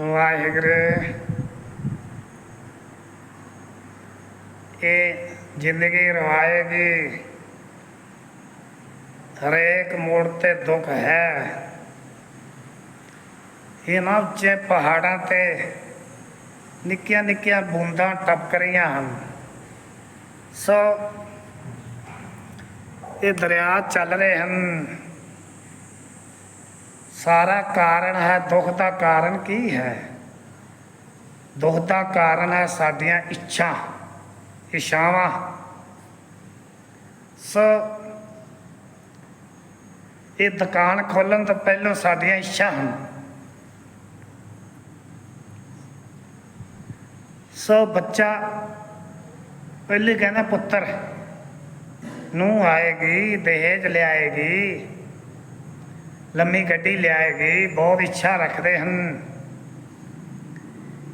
ਵਾਹਿਗੁਰੂ। ਇਹ ਜ਼ਿੰਦਗੀ ਰਵਾਏਗੀ। ਹਰੇਕ ਮੋੜ ਤੇ ਦੁੱਖ ਹੈ। ਇਹਨਾਂ ਉੱਚੇ ਪਹਾੜਾਂ ਤੇ ਨਿੱਕੀਆਂ ਨਿੱਕੀਆਂ ਬੂੰਦਾਂ ਟਪਕ ਰਹੀਆਂ ਹਨ। ਸੋ ਇਹ ਦਰਿਆ ਚੱਲ ਰਹੇ ਹਨ। ਸਾਰਾ ਕਾਰਨ ਹੈ, ਦੁੱਖ ਦਾ ਕਾਰਨ ਕੀ ਹੈ? ਦੁੱਖ ਦਾ ਕਾਰਨ ਹੈ ਸਾਡੀਆਂ ਇੱਛਾ ਇਸ਼ਾਵਾਂ ਸੋ ਇਹ ਦੁਕਾਨ ਖੋਲਣ ਤੋਂ ਪਹਿਲਾਂ ਸਾਡੀਆਂ ਇੱਛਾ ਹਨ। ਸੋ ਬੱਚਾ ਪਹਿਲੇ ਕਹਿੰਦਾ ਪੁੱਤਰ ਨੂੰ ਆਏਗੀ, ਦਹੇਜ ਲਿਆਏਗੀ। ਲੰਮੀ ਗੱਡੀ ਲਿਆਏਗੀ, ਬਹੁਤ ਇੱਛਾ ਰੱਖਦੇ ਹਨ।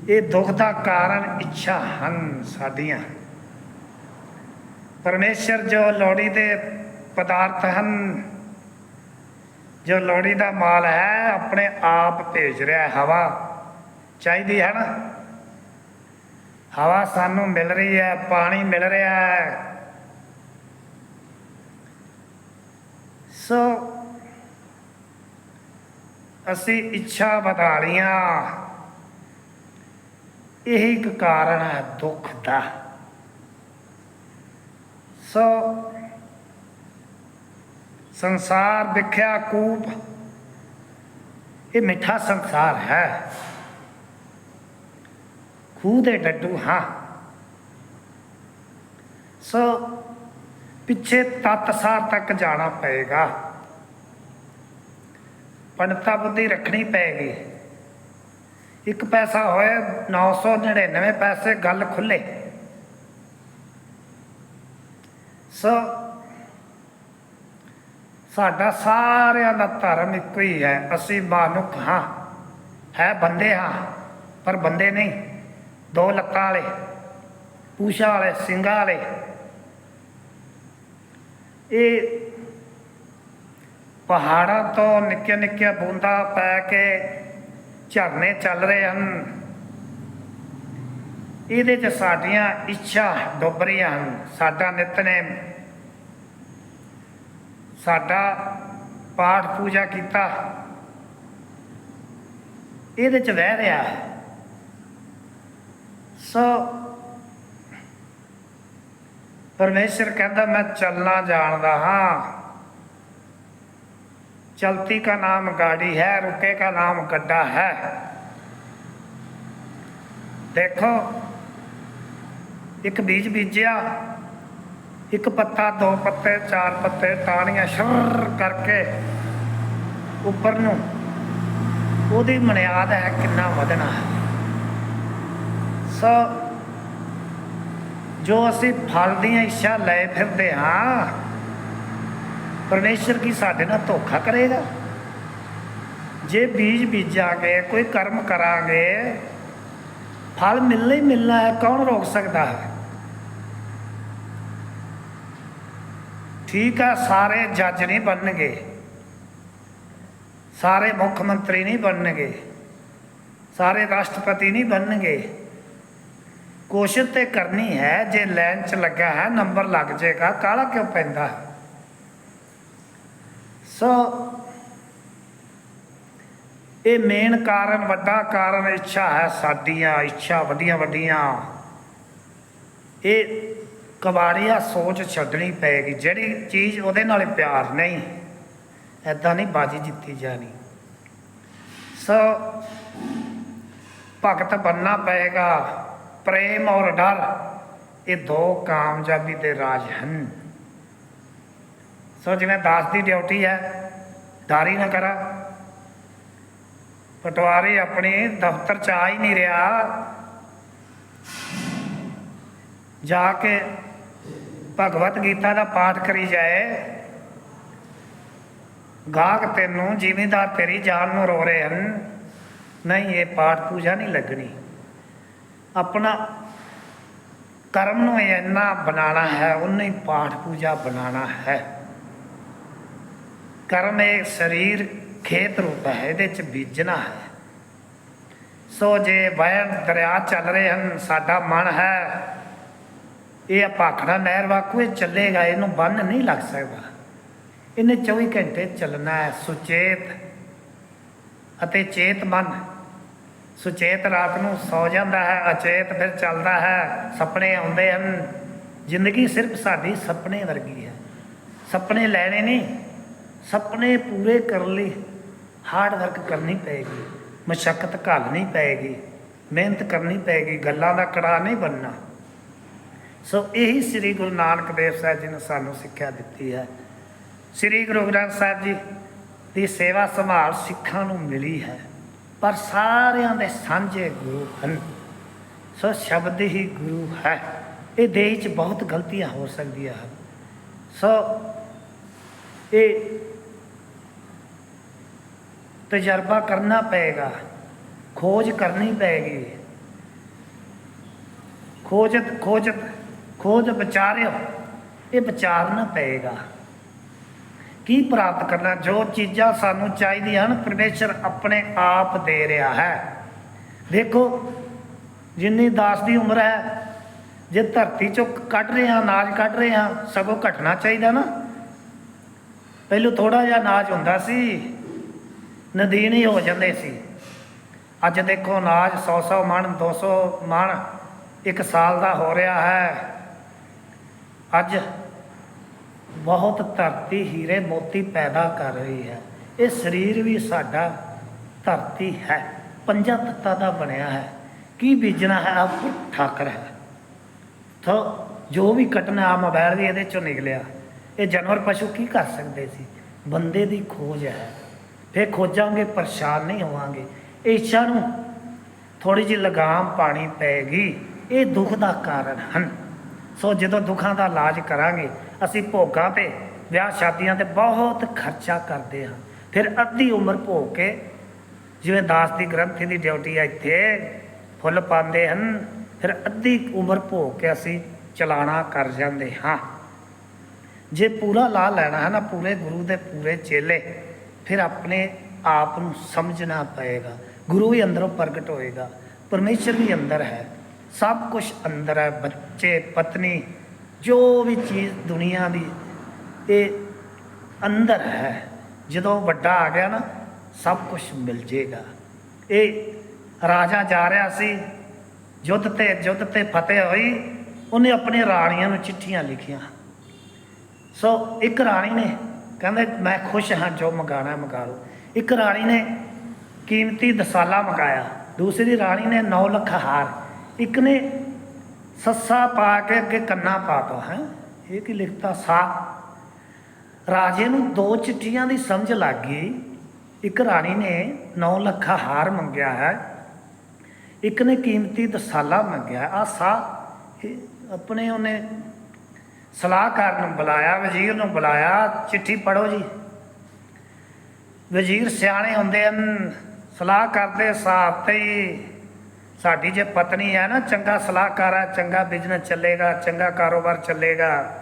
ਇਹ ਦੁੱਖ ਦਾ ਕਾਰਨ ਇੱਛਾ ਹਨ ਸਾਡੀਆਂ। ਪਰਮੇਸ਼ਰ ਜੋ ਲੋੜੀ ਦੇ ਪਦਾਰਥ ਹਨ, ਜੋ ਲੋੜੀ ਦਾ ਮਾਲ ਹੈ, ਆਪਣੇ ਆਪ ਭੇਜ ਰਿਹਾ ਹਵਾ ਚਾਹੀਦੀ ਹੈ ਨਾ? ਹਵਾ ਸਾਨੂੰ ਮਿਲ ਰਹੀ ਹੈ, ਪਾਣੀ ਮਿਲ ਰਿਹਾ ਹੈ। ਸੋ ਅਸੀਂ ਇੱਛਾ ਵਧਾ ਲੀਆਂ ਇਹ ਇੱਕ ਕਾਰਨ ਹੈ ਦੁੱਖ ਦਾ। ਸੋ ਸੰਸਾਰ ਵਿਖਿਆ ਕੂਪ, ਇਹ ਮਿੱਠਾ ਸੰਸਾਰ ਹੈ। ਖੂਹ ਦੇ ਡੱਡੂ ਹਾਂ। ਸੋ ਪਿੱਛੇ ਤਤਸਾਰ ਤੱਕ ਜਾਣਾ ਪਏਗਾ। ਪੰਡਤਾ ਬੁੱਧੀ ਰੱਖਣੀ ਪਏਗੀ ਇੱਕ ਪੈਸਾ ਹੋਏ 999 ਪੈਸੇ ਗੱਲ ਖੁੱਲੇ ਸੋ ਸਾਡਾ ਸਾਰਿਆਂ ਦਾ ਧਰਮ ਇੱਕੋ ਹੀ ਹੈ ਅਸੀਂ ਮਾਨੁਕ ਹਾਂ ਹੈ ਬੰਦੇ ਹਾਂ ਪਰ ਬੰਦੇ ਨਹੀਂ ਦੋ ਲੱਤਾਂ ਵਾਲੇ ਪੂਛਾਂ ਵਾਲੇ ਸਿੰਘਾਂ ਵਾਲੇ ਇਹ ਪਹਾੜਾਂ ਤੋਂ ਨਿੱਕੀਆਂ ਨਿੱਕੀਆਂ ਬੂੰਦਾਂ ਪੈ ਕੇ ਝਰਨੇ ਚੱਲ ਰਹੇ ਹਨ। ਇਹਦੇ 'ਚ ਸਾਡੀਆਂ ਇੱਛਾ ਡੁੱਬ ਰਹੀਆਂ ਹਨ। ਸਾਡਾ ਨਿਤਨੇਮ, ਸਾਡਾ ਪਾਠ ਪੂਜਾ ਕੀਤਾ, ਇਹਦੇ 'ਚ ਵਹਿ ਰਿਹਾ ਹੈ। ਸੋ ਪਰਮੇਸ਼ਰ ਕਹਿੰਦਾ, ਮੈਂ ਚੱਲਣਾ ਜਾਣਦਾ ਹਾਂ। ਚਲਤੀ का नाम गाड़ी है रुके का नाम गड्ढा है ਦੇਖੋ ਇੱਕ ਬੀਜ ਬੀਜਿਆ ਇੱਕ ਪੱਤਾ ਦੋ ਪੱਤੇ ਚਾਰ ਪੱਤੇ ਟਾਹਣੀਆਂ ਸ਼ਰ ਕਰਕੇ ਉੱਪਰ ਨੂੰ ਉਹਦੀ ਮਨਿਆਦ ਹੈ ਕਿੰਨਾ ਵਧਣਾ ਹੈ ਸੋ ਜੋ ਅਸੀਂ ਫਲ ਦੀਆਂ ਇੱਛਾ ਲੈ ਫਿਰਦੇ ਹਾਂ ਪਰਮੇਸ਼ਰ ਕੀ ਸਾਡੇ ਨਾਲ ਧੋਖਾ ਕਰੇਗਾ? ਜੇ ਬੀਜ ਬੀਜਾਂਗੇ, ਕੋਈ ਕਰਮ ਕਰਾਂਗੇ, ਫਲ ਮਿਲਣਾ ਹੀ ਮਿਲਣਾ ਹੈ, ਕੌਣ ਰੋਕ ਸਕਦਾ ਹੈ? ਠੀਕ ਆ ਸਾਰੇ ਜੱਜ ਨਹੀਂ ਬਣਨਗੇ। ਸਾਰੇ ਮੁੱਖ ਮੰਤਰੀ ਨਹੀਂ ਬਣਨਗੇ। ਸਾਰੇ ਰਾਸ਼ਟਰਪਤੀ ਨਹੀਂ ਬਣਨਗੇ। ਕੋਸ਼ਿਸ਼ ਤੇ ਕਰਨੀ ਹੈ, ਜੇ ਲਾਈਨ 'ਚ ਲੱਗਾ ਹੈ, ਨੰਬਰ ਲੱਗ ਜਾਏਗਾ ਕਾਲਾ ਕਿਉਂ ਪੈਂਦਾ? ਹੈ ਸੋ ਇਹ ਮੇਨ ਕਾਰਨ, ਵੱਡਾ ਕਾਰਨ, ਇੱਛਾ ਹੈ ਸਾਡੀਆਂ, ਇੱਛਾ ਵੱਡੀਆਂ ਵੱਡੀਆਂ ਇਹ ਕਬਾੜੀਆ ਸੋਚ ਛੱਡਣੀ ਪਏਗੀ, ਜਿਹੜੀ ਚੀਜ਼ ਉਹਦੇ ਨਾਲ ਪਿਆਰ ਨਹੀਂ ਐਦਾਂ ਨਹੀਂ ਬਾਜੀ ਜਿੱਤੀ ਜਾਣੀ। ਸੋ ਭਗਤ ਬੰਨਾ ਪਏਗਾ, ਪ੍ਰੇਮ ਔਰ ਡਰ, ਇਹ ਦੋ ਕਾਮਯਾਬੀ ਦੇ ਰਾਜ ਹਨ। ਸੋ ਜਿਵੇਂ ਦਾਸ ਦੀ ਡਿਊਟੀ ਹੈ, ਦਾਰੀ ਨਾ ਕਰਾ। ਪਟਵਾਰੀ ਆਪਣੀ ਦਫ਼ਤਰ ਚ ਆ ਹੀ ਨਹੀਂ ਰਿਹਾ। ਜਾ ਕੇ ਭਗਵਤ ਗੀਤਾ ਦਾ ਪਾਠ ਕਰੀ ਜਾਏ। ਗਾਹਕ ਤੈਨੂੰ ਜ਼ਿਮੀਂਦਾਰ ਤੇਰੀ ਜਾਨ ਨੂੰ ਰੋ ਰਹੇ ਹਨ। ਨਹੀਂ, ਇਹ ਪਾਠ ਪੂਜਾ ਨਹੀਂ ਲੱਗਣੀ। ਆਪਣਾ ਕਰਮ ਨੂੰ ਇੰਨਾ ਬਣਾਉਣਾ ਹੈ ਉਹਨੇ ਪਾਠ ਪੂਜਾ ਬਣਾਉਣਾ ਹੈ। ਕਰਮ ਇਹ ਸਰੀਰ ਖੇਤ ਰੂਪ ਹੈ, ਇਹਦੇ ਚ ਬੀਜਣਾ ਹੈ। ਸੋ ਜੇ ਵਹਿਣ ਦਰਿਆ ਚੱਲ ਰਹੇ ਹਨ, ਸਾਡਾ ਮਨ ਹੈ, ਇਹ ਭਾਖੜਾ ਨਹਿਰ ਵਾਕੂ, ਇਹ ਚੱਲੇਗਾ, ਇਹਨੂੰ ਬੰਨ ਨਹੀਂ ਲੱਗ ਸਕਦਾ। ਇਹਨੇ 24 ਘੰਟੇ ਚੱਲਣਾ ਹੈ, ਸੁਚੇਤ ਅਤੇ ਚੇਤ ਮਨ। ਸੁਚੇਤ ਰਾਤ ਨੂੰ ਸੌ ਜਾਂਦਾ ਹੈ, ਅਚੇਤ ਫਿਰ ਚੱਲਦਾ ਹੈ, ਸੁਪਨੇ ਆਉਂਦੇ ਹਨ। ਜ਼ਿੰਦਗੀ ਸਿਰਫ ਸਾਡੀ ਸੁਪਨੇ ਵਰਗੀ ਹੈ। ਸੁਪਨੇ ਲੈਣੇ ਨਹੀਂ ਸੁਪਨੇ ਪੂਰੇ ਕਰਨ ਲਈ ਹਾਰਡ ਵਰਕ ਕਰਨੀ ਪਏਗੀ ਮਸ਼ੱਕਤ ਘਾਲਣੀ ਪਏਗੀ ਮਿਹਨਤ ਕਰਨੀ ਪਏਗੀ ਗੱਲਾਂ ਦਾ ਕੜਾ ਨਹੀਂ ਬਣਨਾ। ਸੋ ਇਹੀ ਸ੍ਰੀ ਗੁਰੂ ਨਾਨਕ ਦੇਵ ਸਾਹਿਬ ਜੀ ਨੇ ਸਾਨੂੰ ਸਿੱਖਿਆ ਦਿੱਤੀ ਹੈ। ਸ੍ਰੀ ਗੁਰੂ ਗ੍ਰੰਥ ਸਾਹਿਬ ਜੀ ਦੀ ਸੇਵਾ ਸੰਭਾਲ ਸਿੱਖਾਂ ਨੂੰ ਮਿਲੀ ਹੈ, ਪਰ ਸਾਰਿਆਂ ਦੇ ਸਾਂਝੇ ਗੁਰੂ ਹਨ। ਸੋ ਸ਼ਬਦ ਹੀ ਗੁਰੂ ਹੈ। ਇਹ ਦੇਹ 'ਚ ਬਹੁਤ ਗਲਤੀਆਂ ਹੋ ਸਕਦੀਆਂ ਹਨ। ਸੋ ਇਹ ਤਜਰਬਾ ਕਰਨਾ ਪਏਗਾ। ਖੋਜ ਕਰਨੀ ਪਏਗੀ। ਖੋਜਤ ਖੋਜਤ ਖੋਜ ਵਿਚਾਰਿਓ, ਇਹ ਵਿਚਾਰਨਾ ਪਏਗਾ। ਕੀ ਪ੍ਰਾਪਤ ਕਰਨਾ? ਜੋ ਚੀਜ਼ਾਂ ਸਾਨੂੰ ਚਾਹੀਦੀਆਂ ਹਨ, ਪਰਮੇਸ਼ਰ ਆਪਣੇ ਆਪ ਦੇ ਰਿਹਾ ਹੈ। ਦੇਖੋ, ਜਿੰਨੀ ਦਾਸ ਦੀ ਉਮਰ ਹੈ, ਜੇ ਧਰਤੀ ਚੋਂ ਕੱਢ ਰਹੇ ਹਾਂ, ਅਨਾਜ ਕੱਢ ਰਹੇ ਹਾਂ, ਸਗੋਂ ਘਟਣਾ ਚਾਹੀਦਾ ਨਾ। ਪਹਿਲੋਂ ਥੋੜਾ ਜਿਹਾ ਅਨਾਜ ਹੁੰਦਾ ਸੀ। ਨਦੀਨ ਹੀ ਹੋ ਜਾਂਦੇ ਸੀ। ਅੱਜ ਦੇਖੋ ਅਨਾਜ 100-100 ਮਣ 200 ਮਣ ਇੱਕ ਸਾਲ ਦਾ ਹੋ ਰਿਹਾ ਹੈ। ਅੱਜ ਬਹੁਤ ਧਰਤੀ ਹੀਰੇ ਮੋਤੀ ਪੈਦਾ ਕਰ ਰਹੀ ਹੈ। ਇਹ ਸਰੀਰ ਵੀ ਸਾਡਾ ਧਰਤੀ ਹੈ। ਪੰਜਾਂ ਤੱਤਾਂ ਦਾ ਬਣਿਆ ਹੈ। ਕੀ ਬੀਜਣਾ ਹੈ? ਆਪ ਠਾਕਰ ਹੈ। ਤਾਂ ਜੋ ਵੀ ਕਟਣਾ ਆ ਮੋਬਾਈਲ ਵੀ ਇਹਦੇ ਚੋਂ ਨਿਕਲਿਆ। ਇਹ ਜਾਨਵਰ ਪਸ਼ੂ ਕੀ ਕਰ ਸਕਦੇ ਸੀ? ਬੰਦੇ ਦੀ ਖੋਜ ਹੈ। ਫੇਰ ਖੋਜਾਂਗੇ, ਪਰੇਸ਼ਾਨ ਨਹੀਂ ਹੋਵਾਂਗੇ। ਇਹ ਇੱਛਾ ਨੂੰ ਥੋੜੀ ਜਿਹੀ ਲਗਾਮ ਪਾਣੀ ਪੈਗੀ। ਇਹ ਦੁੱਖ ਦਾ ਕਾਰਨ ਹਨ। ਸੋ ਜਦੋਂ ਦੁੱਖਾਂ ਦਾ ਇਲਾਜ ਕਰਾਂਗੇ, ਅਸੀਂ ਭੋਗਾਂ ਤੇ, ਵਿਆਹ ਸ਼ਾਦੀਆਂ ਤੇ ਬਹੁਤ ਖਰਚਾ ਕਰਦੇ ਹਾਂ। ਫਿਰ ਅੱਧੀ ਉਮਰ ਭੋਗ ਕੇ ਜਿਵੇਂ ਦਾਸ ਦੀ ਗ੍ਰੰਥੀ ਦੀ ਡਿਊਟੀ ਹੈ ਇੱਥੇ ਫੁੱਲ ਪਾਉਂਦੇ ਹਨ। ਫਿਰ ਅੱਧੀ ਉਮਰ ਭੋਗ ਕੇ ਅਸੀਂ ਚਲਾਣਾ ਕਰ ਜਾਂਦੇ ਹਾਂ। ਜੇ ਪੂਰਾ ਲਾ ਲੈਣਾ ਹੈ ਨਾ, ਪੂਰੇ ਗੁਰੂ ਦੇ ਪੂਰੇ ਚੇਲੇ ਫਿਰ ਆਪਣੇ ਆਪ ਨੂੰ ਸਮਝਣਾ ਪਏਗਾ। ਗੁਰੂ ਵੀ ਅੰਦਰੋਂ ਪ੍ਰਗਟ ਹੋਏਗਾ। ਪਰਮੇਸ਼ਰ ਵੀ ਅੰਦਰ ਹੈ। ਸਭ ਕੁਝ ਅੰਦਰ ਹੈ। ਬੱਚੇ, ਪਤਨੀ, ਜੋ ਵੀ ਚੀਜ਼ ਦੁਨੀਆ ਦੀ, ਇਹ ਅੰਦਰ ਹੈ। ਜਦੋਂ ਵੱਡਾ ਆ ਗਿਆ ਨਾ, ਸਭ ਕੁਝ ਮਿਲ ਜੇਗਾ। ਇਹ ਰਾਜਾ ਜਾ ਰਿਹਾ ਸੀ। ਯੁੱਧ ਤੇ ਯੁੱਧ ਤੇ ਫਤਿਹ ਹੋਈ। ਉਹਨੇ ਆਪਣੇ ਰਾਣੀਆਂ ਨੂੰ ਚਿੱਠੀਆਂ ਲਿਖੀਆਂ। ਸੋ ਇੱਕ ਰਾਣੀ ਨੇ ਕਹਿੰਦੇ, ਮੈਂ ਖੁਸ਼ ਹਾਂ, ਜੋ ਮੰਗਾਣਾ ਮੰਗਾ ਲਓ। ਇੱਕ ਰਾਣੀ ਨੇ ਕੀਮਤੀ ਦਸਾਲਾ ਮੰਗਾਇਆ। ਦੂਸਰੀ ਰਾਣੀ ਨੇ 9 ਲੱਖ ਹਾਰ। ਇੱਕ ਨੇ ਸੱਸਾ ਪਾ ਕੇ ਅੱਗੇ ਕੰਨਾ ਪਾਤਾ, ਹੈ? ਇਹ ਕੀ ਲਿਖਤਾ? ਸਾ। ਰਾਜੇ ਨੂੰ ਦੋ ਚਿੱਠੀਆਂ ਦੀ ਸਮਝ ਲੱਗ ਗਈ। ਇੱਕ ਰਾਣੀ ਨੇ 9 ਲੱਖ ਹਾਰ ਮੰਗਿਆ ਹੈ। ਇੱਕ ਨੇ ਕੀਮਤੀ ਦਸਾਲਾ ਮੰਗਿਆ। ਆ ਸਾ ਆਪਣੇ ਉਹਨੇ ਸਲਾਹਕਾਰ ਨੂੰ ਬੁਲਾਇਆ, ਵਜ਼ੀਰ ਨੂੰ ਬੁਲਾਇਆ, ਚਿੱਠੀ ਪੜੋ ਜੀ। ਵਜ਼ੀਰ ਸਿਆਣੇ ਹੁੰਦੇ ਹਨ, ਸਲਾਹ ਕਰਦੇ ਹਿਸਾਬ ਤੇ ਹੀ ਸਾਡੀ ਜੇ ਪਤਨੀ ਹੈ ਨਾ, ਚੰਗਾ ਸਲਾਹਕਾਰ ਹੈ, ਚੰਗਾ ਬਿਜ਼ਨਸ ਚੱਲੇਗਾ, ਚੰਗਾ ਕਾਰੋਬਾਰ ਚੱਲੇਗਾ,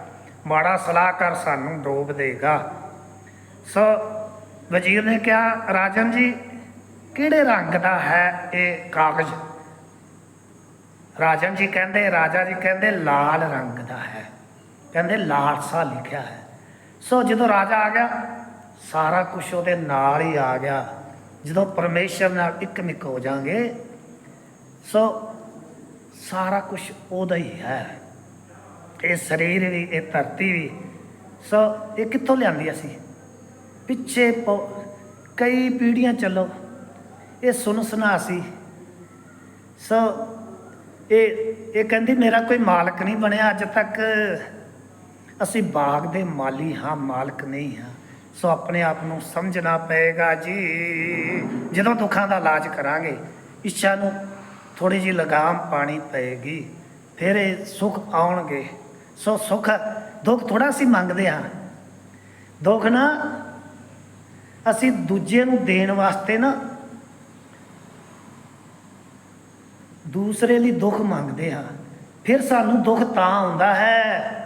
ਮਾੜਾ ਸਲਾਹਕਾਰ ਸਾਨੂੰ ਡੋਬ ਦੇਗਾ। ਸੋ ਵਜ਼ੀਰ ਨੇ ਕਿਹਾ, ਰਾਜਨ ਜੀ, ਕਿਹੜੇ ਰੰਗ ਦਾ ਹੈ ਇਹ ਕਾਗਜ਼? ਰਾਜਨ ਜੀ ਕਹਿੰਦੇ, ਰਾਜਾ ਜੀ ਕਹਿੰਦੇ, ਲਾਲ ਰੰਗ ਦਾ ਹੈ। ਕਹਿੰਦੇ ਲਾਲਸਾ ਲਿਖਿਆ ਹੈ। ਸੋ ਜਦੋਂ ਰਾਜਾ ਆ ਗਿਆ, ਸਾਰਾ ਕੁਝ ਉਹਦੇ ਨਾਲ ਹੀ ਆ ਗਿਆ। ਜਦੋਂ ਪਰਮੇਸ਼ਰ ਨਾਲ ਇੱਕ ਮਿਕ ਹੋ ਜਾਾਂਗੇ ਸੋ ਸਾਰਾ ਕੁਝ ਉਹਦਾ ਹੀ ਹੈ। ਇਹ ਸਰੀਰ ਵੀ, ਇਹ ਧਰਤੀ ਵੀ, ਸੋ ਇਹ ਕਿੱਥੋਂ ਲਿਆਂਦੀ ਅਸੀਂ? ਪਿੱਛੇ ਪੌ- ਕਈ ਪੀੜ੍ਹੀਆਂ ਚੱਲੋ, ਇਹ ਸੁਣ ਸੁਨਾ ਸੀ ਸੋ ਇਹ ਇਹ ਕਹਿੰਦੀ, ਮੇਰਾ ਕੋਈ ਮਾਲਕ ਨਹੀਂ ਬਣਿਆ ਅੱਜ ਤੱਕ। ਅਸੀਂ ਬਾਗ ਦੇ ਮਾਲੀ ਹਾਂ, ਮਾਲਕ ਨਹੀਂ ਹਾਂ। ਸੋ ਆਪਣੇ ਆਪ ਨੂੰ ਸਮਝਣਾ ਪਏਗਾ ਜੀ। ਜਦੋਂ ਦੁੱਖਾਂ ਦਾ ਇਲਾਜ ਕਰਾਂਗੇ, ਇੱਛਾ ਨੂੰ ਥੋੜੀ ਜਿਹੀ ਲਗਾਮ ਪਾਣੀ ਪਏਗੀ, ਫਿਰ ਇਹ ਸੁੱਖ ਆਉਣਗੇ। ਸੋ ਸੁੱਖ, ਦੁੱਖ ਥੋੜਾ ਸੀ ਮੰਗਦੇ ਹਾਂ। ਦੁੱਖ ਨਾ ਅਸੀਂ ਦੂਜੇ ਨੂੰ ਦੇਣ ਵਾਸਤੇ ਨਾ ਦੂਸਰੇ ਲਈ ਦੁੱਖ ਮੰਗਦੇ ਹਾਂ। ਫਿਰ ਸਾਨੂੰ ਦੁੱਖ ਤਾਂ ਆਉਂਦਾ ਹੈ।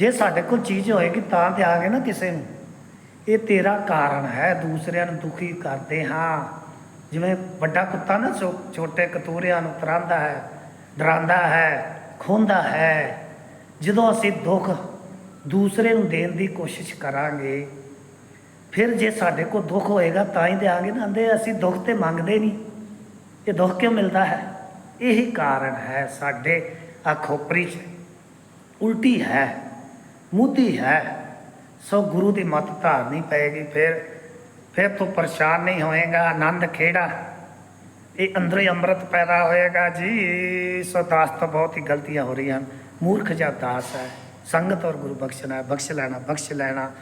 ਜੇ ਸਾਡੇ ਕੋਲ ਚੀਜ਼ ਹੋਏਗੀ ਤਾਂ ਦਿਆਂਗੇ ਨਾ ਕਿਸੇ ਨੂੰ। ਇਹ ਤੇਰਾ ਕਾਰਨ ਹੈ, ਦੂਸਰਿਆਂ ਨੂੰ ਦੁਖੀ ਕਰਦੇ ਹਾਂ। ਜਿਵੇਂ ਵੱਡਾ ਕੁੱਤਾ ਨਾ ਛੋ- ਛੋਟੇ ਕਤੂਰਿਆਂ ਨੂੰ ਤਰਾਂਦਾ ਹੈ ਡਰਾਉਂਦਾ ਹੈ, ਖੋਂਦਾ ਹੈ। ਜਦੋਂ ਅਸੀਂ ਦੁੱਖ ਦੂਸਰੇ ਨੂੰ ਦੇਣ ਦੀ ਕੋਸ਼ਿਸ਼ ਕਰਾਂਗੇ, ਫਿਰ ਜੇ ਸਾਡੇ ਕੋਲ ਦੁੱਖ ਹੋਏਗਾ ਤਾਂ ਹੀ ਦੇਾਂਗੇ ਨਾ। ਆਂਦੇ ਅਸੀਂ ਦੁੱਖ ਤੇ ਮੰਗਦੇ ਨਹੀਂ। ਇਹ ਦੁੱਖ ਕਿਉਂ ਮਿਲਦਾ ਹੈ? ਇਹੀ ਕਾਰਨ ਹੈ ਸਾਡੇ ਆ ਖੋਪਰੀ 'ਚ ਉਲਟੀ ਹੈ। ਮੁੱਦੀ ਹੈ। ਸੋ ਗੁਰੂ ਦੀ ਮੱਤ ਧਾਰਨੀ ਪਏਗੀ, ਫਿਰ ਫਿਰ ਤੂੰ ਪਰੇਸ਼ਾਨ ਨਹੀਂ ਹੋਏਗਾ। ਆਨੰਦ ਖੇੜਾ ਇਹ ਅੰਦਰੋਂ ਹੀ ਅੰਮ੍ਰਿਤ ਪੈਦਾ ਹੋਏਗਾ ਜੀ। ਸੋ ਦਾਸ ਤੋਂ ਬਹੁਤ ਹੀ ਗਲਤੀਆਂ ਹੋ ਰਹੀਆਂ ਹਨ। ਮੂਰਖ ਜਾਂ ਦਾਸ ਹੈ। ਸੰਗਤ ਔਰ ਗੁਰੂ ਬਖਸ਼ਣਾ ਬਖਸ਼ ਲੈਣਾ ਬਖਸ਼ ਲੈਣਾ।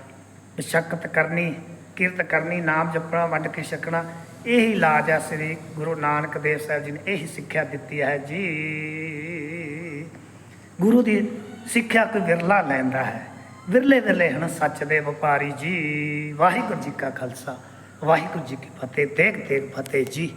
ਮਸ਼ੱਕਤ ਕਰਨੀ, ਕਿਰਤ ਕਰਨੀ, ਨਾਮ ਜਪਣਾ ਵੰਡ ਕੇ ਛਕਣਾ, ਇਹੀ ਲਾਜ ਹੈ ਸ੍ਰੀ ਗੁਰੂ ਨਾਨਕ ਦੇਵ ਸਾਹਿਬ ਜੀ ਨੇ। ਇਹੀ ਸਿੱਖਿਆ ਦਿੱਤੀ ਹੈ ਜੀ। ਗੁਰੂ ਦੀ ਸਿੱਖਿਆ ਕੋਈ ਵਿਰਲਾ ਲੈਂਦਾ ਹੈ। ਵਿਰਲੇ ਵਿਰਲੇ ਹਨ ਸੱਚ ਦੇ ਵਪਾਰੀ ਜੀ। ਵਾਹਿਗੁਰੂ ਜੀ ਕਾ ਖਾਲਸਾ। ਵਾਹਿਗੁਰੂ ਜੀ ਕੀ ਫਤਿਹ। ਦੇਖ ਦੇਖ ਫਤਿਹ ਜੀ।